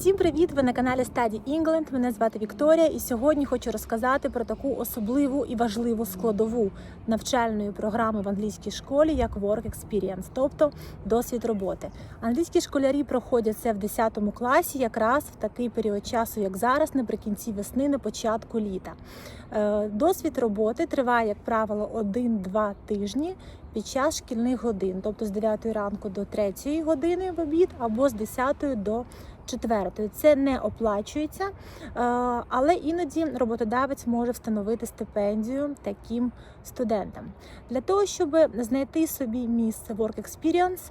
Всім привіт! Ви на каналі Study England. Мене звати Вікторія, і сьогодні хочу розказати про таку особливу і важливу складову навчальної програми в англійській школі, як Work Experience, тобто досвід роботи. Англійські школярі проходять це в 10 класі, якраз в такий період часу, як зараз, наприкінці весни, на початку літа. Е, Досвід роботи триває, як правило, 1-2 тижні під час шкільних годин, тобто з 9 ранку до 3 години в обід або з 10 до 4. Це не оплачується, е, але іноді роботодавець може встановити стипендію таким студентам. Для того, щоб знайти собі місце Work Experience,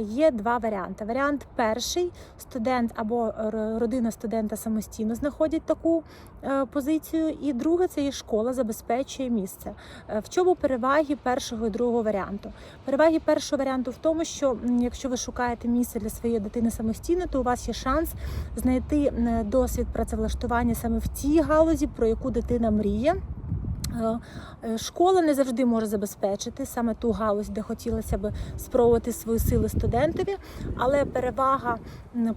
Є два варіанти. Варіант перший студент або родина студента самостійно знаходять таку е, позицію. І друге це і школа забезпечує місце. Е, В чому переваги першого і другого варіанту? Переваги першого варіанту в тому, що якщо ви шукаєте місце для своєї дитини самостійно, то у вас є шанс знайти досвід працевлаштування саме в тій галузі, про яку дитина мріє. Е, е, Школа не завжди може забезпечити саме ту галузь, де хотілося б спробувати свої сили студентові, але перевага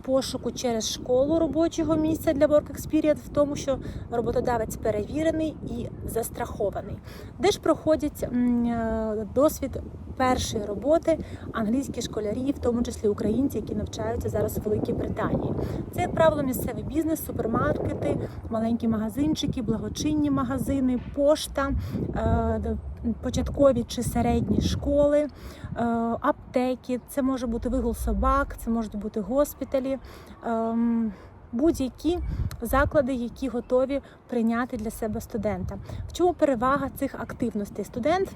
пошуку через школу робочого місця для Work Experience в тому, що роботодавець перевірений і застрахований. Де ж проходять е, досвід першої роботи англійські школярі, в тому числі українці, які навчаються зараз у Великій Британії. Це, як правило, місцевий бізнес, супермаркети, маленькі магазинчики, благочинні магазини, пошта, е, початкові чи середні школи, е, аптеки. Це може бути вигул собак, це можуть бути госпіталі. ем, Будь-які заклади, які готові прийняти для себе студента. В чому перевага цих активностей? Студент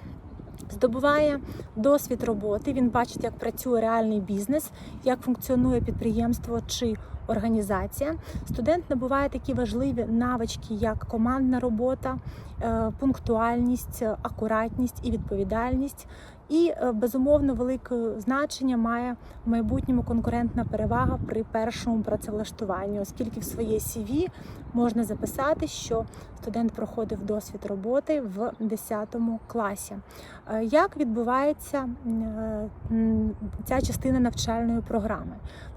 здобуває досвід роботи. Він бачить, як працює реальний бізнес, як функціонує підприємство чи організація. Студент набуває такі важливі навички, як командна робота, е, пунктуальність, акуратність і відповідальність. І е, безумовно велике значення має в майбутньому конкурентна перевага при першому працевлаштуванні, оскільки в своє CV можна записати, що студент проходив досвід роботи в 10 класі. Е, Як відбувається е, ця частина навчальної програми?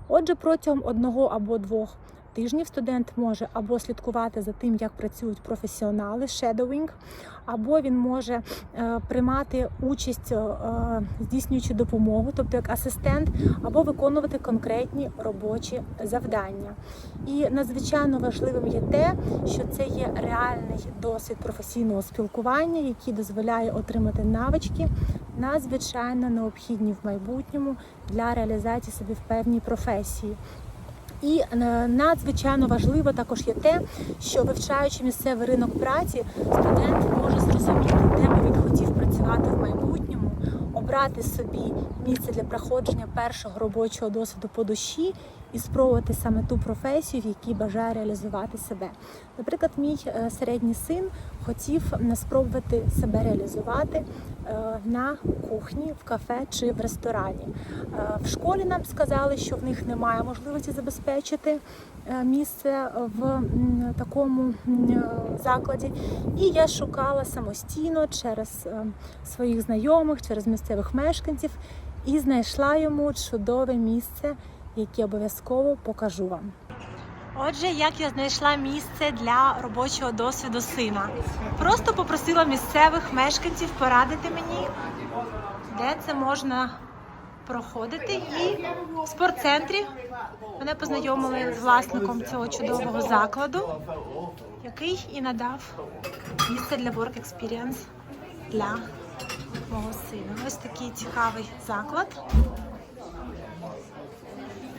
Отже, протягом одного або двох тижнів студент може або слідкувати за тим, як працюють професіонали, shadowing, або він може е, приймати участь, е, здійснюючи допомогу, тобто як асистент, або виконувати конкретні робочі завдання. І надзвичайно важливим є те, що це є реальний досвід професійного спілкування, який дозволяє отримати навички, надзвичайно необхідні в майбутньому для реалізації собі в певній професії. І е, надзвичайно важливо також є те, що вивчаючи місцевий ринок праці, студент може зрозуміти, де би він хотів працювати в майбутньому, обрати собі місце для проходження першого робочого досвіду по душі і спробувати саме ту професію, в якій бажає реалізувати себе. Наприклад, мій е, середній син хотів м, спробувати себе реалізувати е, на кухні, в кафе чи в ресторані. Е, В школі нам сказали, що в них немає можливості забезпечити е, місце в такому е, закладі. І я шукала самостійно через е, своїх знайомих, через місцевих мешканців і знайшла йому чудове місце, яке обов'язково покажу вам. Отже, як я знайшла місце для робочого досвіду сина. Просто попросила місцевих мешканців порадити мені, де це можна проходити. І в спортцентрі мене познайомили з власником цього чудового закладу, який і надав місце для Work Experience для мого сина. Ось такий цікавий заклад.